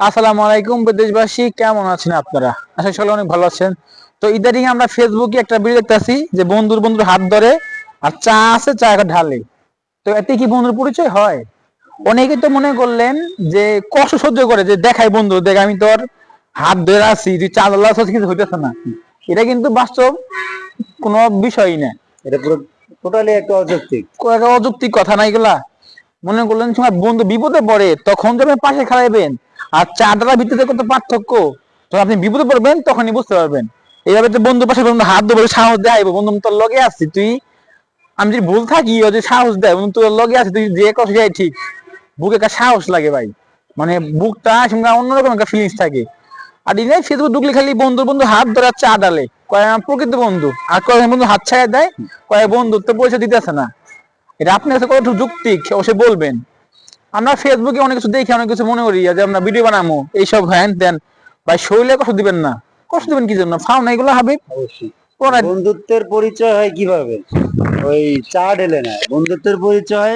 আসসালামু আলাইকুম বিদেশবাসী কেমন আছেন আপনারা? আশা করি অনেক ভালো আছেন। তো ইদানিং আমরা ফেসবুকে একটা ভিডিও দেখতেছি যে বন্ধুর বন্ধুর হাত ধরে আর চা আছে চা একটা ঢালে। তো এতে কি বন্ধুর পরিচয় হয়? অনেকে তো মনে করলেন যে কষ্ট সহ্য করে যে দেখাই বন্ধু দেখ আমি তোর হাত ধরে আছি তুই চা ঢালা আছিস, কিছু হইতেছে না। এটা কিন্তু বাস্তব কোনো বিষয়ই না। এটা পুরো টোটালি একটা অযৌক্তিক। একটা অযৌক্তিক কথা না এগুলা। মনে করলেন সময় বন্ধু বিপদে পড়ে তখন তো আপনি পাশে খাড়াইবেন। আর চারটার ভিত্তিতে কত পার্থক্য? যখন আপনি বিপদে পড়বেন, তখনই বুঝতে পারবেন। এইভাবে তো বন্ধু পাশে বন্ধু হাত ধরে সাহস দেয় বন্ধু তোর লগে আসছি তুই আমি যদি ভুল থাকি, ও যে সাহস দেয়, বন্ধু, তোর লগে আছে, তুই যে কথা যাই ঠিক। বুকে একটা সাহস লাগে ভাই। মানে বুকটা সঙ্গে অন্যরকম একটা ফিলিংস থাকে। আর দিনে ফেসবুক ঢুকলে খালি বন্ধু বন্ধু হাত ধরে চা ডালে। কয়, আমার প্রকৃত বন্ধু। আর কয়, বন্ধু, হাত ছায়া দেয়? কয়েক কয় তো পয়সা দিতেছে না। এটা আপনার কাছে কতটুকু যুক্তিক অবশ্যই বলবেন। আমরা ফেসবুকে অনেক কিছু দেখি অনেক কিছু মনে করি যে আমরা ভিডিও বানাবো এইসব হ্যান দেন ভাই শরীরে কষ্ট দিবেন না। কষ্ট দিবেন কি জন্য? ফাও না এগুলো হবে অবশ্যই। বন্ধুত্বের পরিচয় হয় কীভাবে? ওই চা ঢেলে না বন্ধুত্বের পরিচয়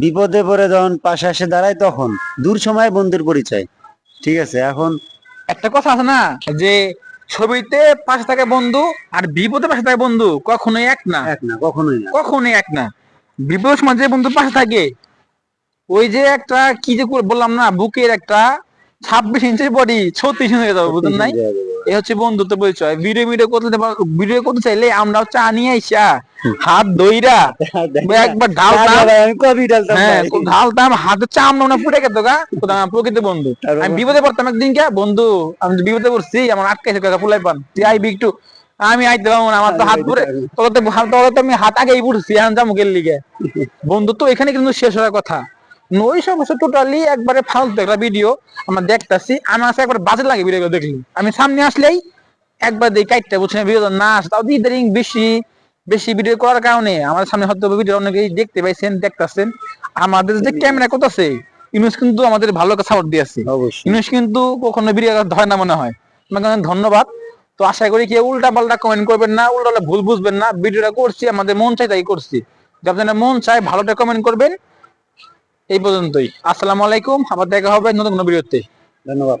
বিপদে পড়ে যখন পাশে এসে দাঁড়ায় তখন। দূর সময় বন্ধুর পরিচয়। ঠিক আছে এখন একটা কথা আছে না যে ছবিতে পাশে থাকে বন্ধু আর বিপদে পাশে থাকে বন্ধু কখনোই এক না। এক না কখনোই না। কখনোই এক না। বিপদের সময় যে বন্ধু পাশে থাকে ওই যে একটা কি যে বললাম না বুকের একটা ছাব্বিশ ইঞ্চির বডি ছত্রিশ হয়ে যাবে বুঝলেন নাই? এ হচ্ছে বন্ধুত্ব পরিচয়। ভিডিও ভিডিও করতে ভিডিও করতে চাইলে আমরাও চা নিয়ে আইসা হাত দইরা একবার ঢালতাম হ্যাঁ ভাই। ঢাল দাম হাতে চাম না ফুটে গেত গা। আমার প্রকৃত বন্ধু? আমি বিপদে পড়তাম একদিন কে বন্ধু আমি বিপদে পড়ছি আমার আটকাইছে কাকা ফুলাই পান। তুই আইবি একটু। আমি আইতে পারব না আমার তো হাত পুরে তোর তো হাত তোর তো আমি হাত আগেই পড়ছি এখন গেল লিগে। বন্ধু তো এখানে কিন্তু শেষ হওয়ার কথা। ওই সমস্ত টোটালি একবারে ফালতু একটা ভিডিও আমরা দেখতাছি। আমার কাছে একবার বাজে লাগে ভিডিও দেখলি। আমি সামনে আসলেই একবার দেখি কাইটটা বুঝছি ভিডিও না আসে। তাও ইদারিং বেশি বেশি ভিডিও করার কারণে আমাদের সামনে হয়তো ভিডিও অনেকেই দেখতে পাইছেন দেখতাছেন। আমাদের যে ক্যামেরা কত আছে ইউনুস কিন্তু আমাদের ভালো সাপোর্ট দিয়েছে। ইউনুস কিন্তু কখনো ভিডিও ধরে না মনে হয়। আপনাকে ধন্যবাদ। তো আশা করি কেউ উল্টা পাল্টা কমেন্ট করবেন না উল্টা ভুল বুঝবেন না। ভিডিওটা করছি আমাদের মন চাই তাই করছি। যদি আপনাদের মন চায় ভালোটা কমেন্ট করবেন। এই পর্যন্তই। আসসালামু আলাইকুম আবার দেখা হবে নতুন কোনো ভিডিওতে। ধন্যবাদ।